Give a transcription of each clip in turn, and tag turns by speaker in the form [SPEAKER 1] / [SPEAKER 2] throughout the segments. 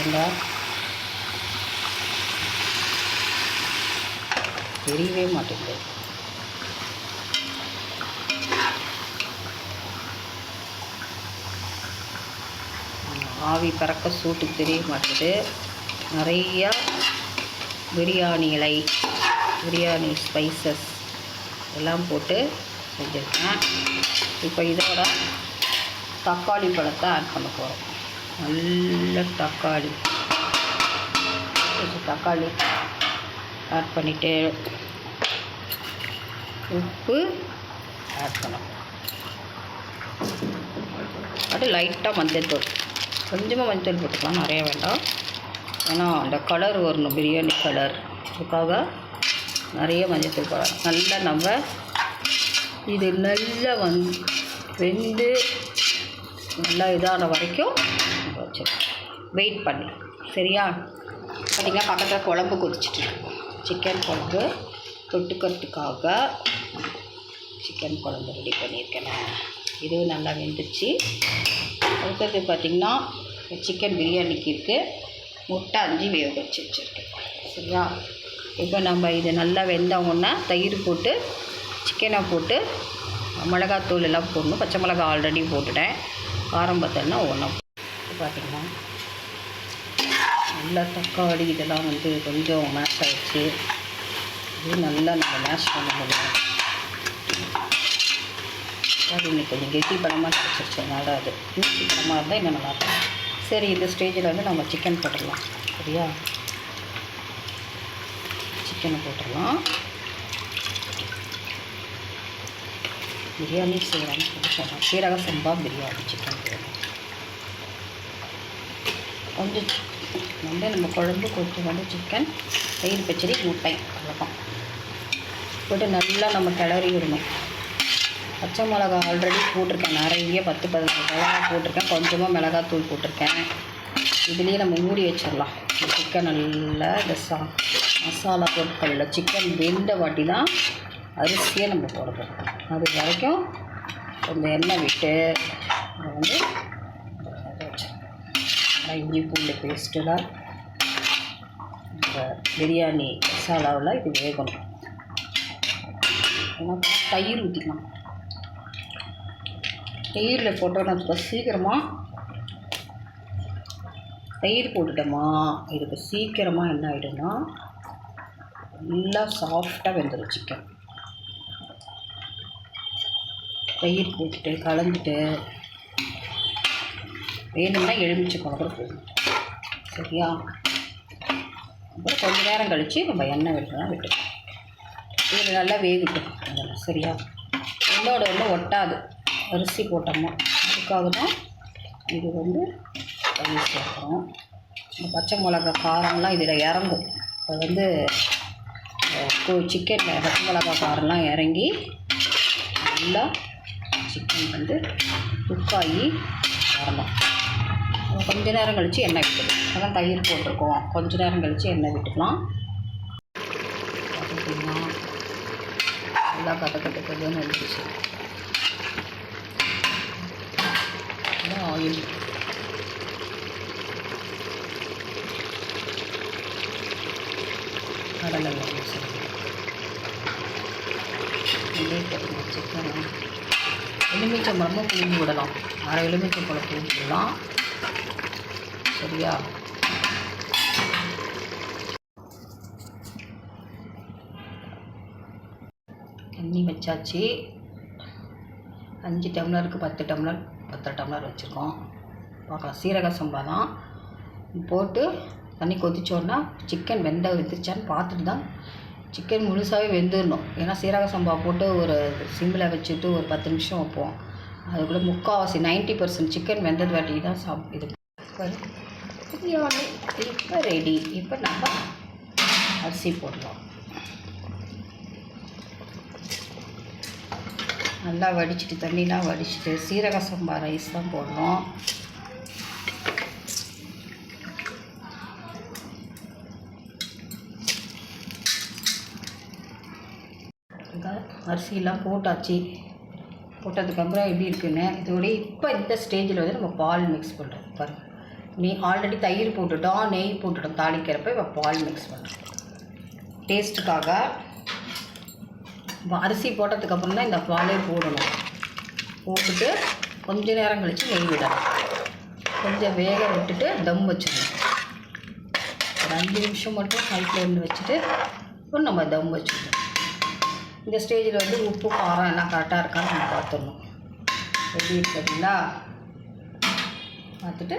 [SPEAKER 1] பாருங்கள் தெரியவே மாட்டேங்குது. ஆவி பறக்க சூட்டுக்கு தெரிய மாட்டேது நிறையா பிரியாணி இலை பிரியாணி ஸ்பைசஸ் எல்லாம் போட்டு செஞ்சுருக்கேன். இப்போ இதோட தக்காளி பழத்தை ஆட் பண்ண போகிறோம் நல்ல தக்காளி. கொஞ்சம் தக்காளி ஆட் பண்ணிவிட்டு உப்பு ஆட் பண்ணணும். அது லைட்டாக மஞ்சள்தூள் கொஞ்சமாக மஞ்சள் போட்டுக்கலாம். நிறைய வேண்டாம். ஏன்னா அந்த கலர் வரணும். பிரியாணி கலர் அதுக்காக நிறைய மஞ்சள் போடலாம். நல்லா நம்ம இது நல்லா வந் வெந்து நல்லா இதான வரைக்கும் வச்சு வெயிட் பண்ணு. சரியா? பார்த்திங்கன்னா பக்கத்தில் குழம்பு கொதிச்சிட்டு சிக்கன் குழம்பு தொட்டுக்கிறதுக்காக சிக்கன் குழம்பு ரெடி பண்ணியிருக்கேன் நான். இதுவும் நல்லா வெந்துச்சு. அடுத்தது பார்த்திங்கன்னா சிக்கன் பிரியாணிக்கு இருக்குது முட்டை அஞ்சு வேக வச்சு வச்சுருக்கேன். சரியா? இப்போ நம்ம இது நல்லா வெந்தவுன்னே தயிர் போட்டு சிக்கனை போட்டு மிளகாத்தூள் எல்லாம் போடணும். பச்சை மிளகா ஆல்ரெடி போட்டுட்டேன். காரம் பத்தல்னா பார்த்திங்கன்னா நல்லா தக்காளி இதெல்லாம் வந்து கொஞ்சம் மேஷ் ஆகிடுச்சு இது நல்லா நம்ம மேஷ் பண்ண முடியும். அது இன்னைக்கு கொஞ்சம் கெட்டி படமாக கிடச்சிருச்சு. நல்லா அது இன்னும் சீக்கிரமாக இருந்தால் இன்னும் நல்லாயிருக்கும் சரி இந்த ஸ்டேஜில் வந்து நம்ம சிக்கன் போட்டுடலாம். சரியா? சிக்கனை போட்டுடலாம். பிரியாணி செய்கிறோன்னு சொல்லி சொன்னோம் சீரக சம்பா பிரியாணி சிக்கன் பிரியாணி கொஞ்சம் வந்து நம்ம குழம்பு கொஞ்சம் வந்து சிக்கன் தயிர் பச்சடி முட்டை அவ்வளோதான் போட்டு நல்லா நம்ம கிளறி விடணும் பச்சை மிளகா ஆல்ரெடி போட்டிருக்கேன். நிறைய பத்து பதினஞ்சு மிளகா போட்டிருக்கேன். கொஞ்சமாக மிளகாத்தூள் போட்டிருக்கேன். இதுலேயே நம்ம மூடி வச்சிடலாம். சிக்கன் நல்லா இந்த சா மசாலா பொருட்களில் சிக்கன் வெந்த வாட்டி தான் அரிசியை நம்ம போடுறோம் அது வரைக்கும் கொஞ்சம் எண்ணெய் விட்டு அதை வந்து நான் இஞ்சி பூண்டு பேஸ்ட்டில் இந்த பிரியாணி மசாலாவில் இது வேகணும். ஏன்னா தயிர் ஊற்றிக்கலாம் தயிரில் போட்டோம்னா இப்போ சீக்கிரமாக தயிர் போட்டுட்டோமா? இதுக்கு சீக்கிரமாக என்ன ஆகிடும்னா நல்லா சாஃப்டாக வெந்துடும் சிக்கன் தயிர் போட்டுட்டு கலந்துட்டு வேணும்னா எலுமிச்சை கூட போடணும் சரியா? அப்புறம் கொஞ்சம் நேரம் கழித்து நம்ம எண்ணெய் விட்டுலாம் விட்டுக்கணும் இது நல்லா வேகட்டும். அதெல்லாம் சரியா? ஒன்றோட ஒன்று ஒட்டாது. அரிசி போட்டோம்னா அதுக்காக தான் இது வந்து தயிர் சேர்க்குறோம். இந்த பச்சை மிளகா காரம்லாம் இதில் இறங்கும். அது வந்து சிக்கன் பச்சை மிளகா காரம்லாம் இறங்கி நல்லா சிக்கன் வந்து குக்காகி வரணும். கொஞ்ச நேரம் கழித்து எண்ணெய் விட்டுடும் அதான் தயிர் போட்டிருக்கோம். கொஞ்ச நேரம் கழித்து எண்ணெய் விட்டுக்கலாம். பார்த்துக்கிட்டிங்கன்னா நல்லா கட்ட கட்ட ஆயில் கடலை எண்ணெய் சிக்கன் எலுமிச்சை புளிஞ்சு விடலாம். அரை எலுமிச்சை பழம் புளிஞ்சு விடலாம். சரியா? தண்ணி வச்சாச்சு. அஞ்சு டம்ளருக்கு பத்து டம்ளர் பத்து டம்ளர் வச்சுருக்கோம். பார்க்கலாம். சீரக சம்பா தான். போட்டு தண்ணி கொதிச்சோன்னா சிக்கன் வெந்த வெந்துருச்சான்னு பார்த்துட்டு தான் சிக்கன் முழுசாகவே வெந்துடணும் ஏன்னா சீரக சம்பா போட்டு ஒரு சிம்மில் வச்சுட்டு ஒரு பத்து நிமிஷம் வைப்போம். அதுக்குள்ளே முக்கால்வாசி நைன்ட்டி பர்சன்ட் சிக்கன் வெந்தது வாட்டி தான் சாப் இது. பிரியாணி இப்போ ரெடி இப்போ நம்ம அரிசி போடலாம் நல்லா வடிச்சிட்டு தண்ணிலாம் வடிச்சிட்டு சீரக சம்பா ரைஸ் தான் போடணும். அரிசியெல்லாம் போட்டாச்சு. போட்டதுக்கப்புறம் எப்படி இருக்குன்னு இதோடய இப்போ இந்த ஸ்டேஜில் வந்து நம்ம பால் மிக்ஸ் பண்ணுறோம் பாருங்கள் நீ ஆல்ரெடி தயிர் போட்டுட்டோம் நெய் போட்டுட்டோம் தாளிக்கிறப்ப இப்போ பால் மிக்ஸ் பண்ணுறோம் டேஸ்ட்டுக்காக இப்போ அரிசி போட்டதுக்கப்புறம் தான் இந்த பாலே போடணும். போட்டுட்டு கொஞ்ச நேரம் கழித்து நெய் விடணும். கொஞ்சம் வேக விட்டுட்டு தம் வச்சிடணும் ஒரு அஞ்சு நிமிஷம் மட்டும் ஹை ஃப்ளேமில் வச்சுட்டு அப்புறம் நம்ம தம் வச்சுக்கணும். இந்த ஸ்டேஜில் வந்து உப்பு காரம் எல்லாம் கரெக்டாக இருக்கான்னு நம்ம பார்த்துடணும். எப்படி இருக்குதுங்களா பார்த்துட்டு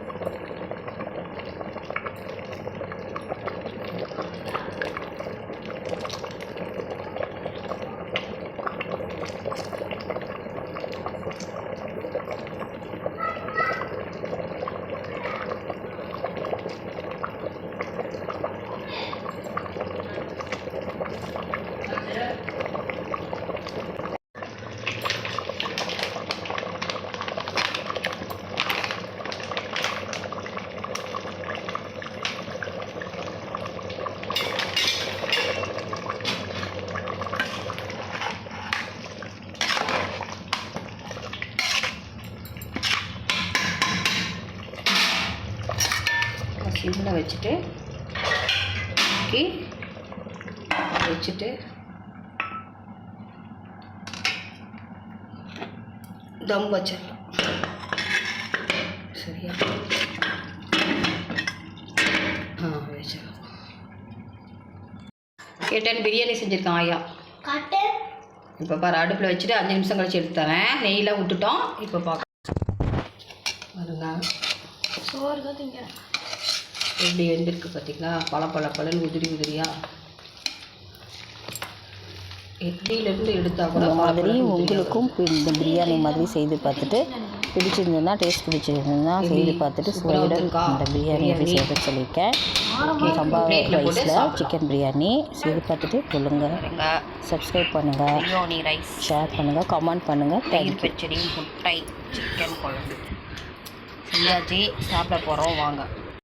[SPEAKER 1] சிம்மில் வச்சுட்டு கி வச்சுட்டு தம் வச்சிடலாம். சரியா? ஆ வச்சிடலாம். கேட்டேன் பிரியாணி செஞ்சுருக்கான்
[SPEAKER 2] காட்டு.
[SPEAKER 1] இப்போ பாரு அடுப்பில் வச்சுட்டு அஞ்சு நிமிஷம் கழிச்சு எடுத்து தரேன். நெய்யில் விட்டுட்டோம் இப்போ பார்க்க பாருங்க.
[SPEAKER 2] சோறு தான் திங்க.
[SPEAKER 1] எப்படி வெந்திருக்கு பார்த்தீங்களா பல பல பலன்னு உதிரி உதிரியா? இட்லியிலேருந்து எடுத்தா கூட
[SPEAKER 3] மாதிரி உங்களுக்கும் இந்த பிரியாணி மாதிரி செய்து பார்த்துட்டு பிடிச்சிருந்ததுன்னா டேஸ்ட் பிடிச்சிருந்ததுன்னா செய்து பார்த்துட்டு சுவையுடன்? இந்த பிரியாணி எப்படி
[SPEAKER 1] பிரியாணி.
[SPEAKER 3] செய்ய சொல்லியிருக்கேன். சம்பா ரைஸில். சிக்கன் பிரியாணி செய்து பார்த்துட்டு சொல்லுங்கள் சப்ஸ்கிரைப் பண்ணுங்கள்
[SPEAKER 1] பிரியாணி ரைஸ்
[SPEAKER 3] ஷேர் பண்ணுங்கள் கமெண்ட் பண்ணுங்கள் தேங்க்யூ
[SPEAKER 1] பச்சடி முட்டை சிக்கன் குழம்பு. செஞ்சாச்சு சாப்பிட போகிறோம் வாங்க.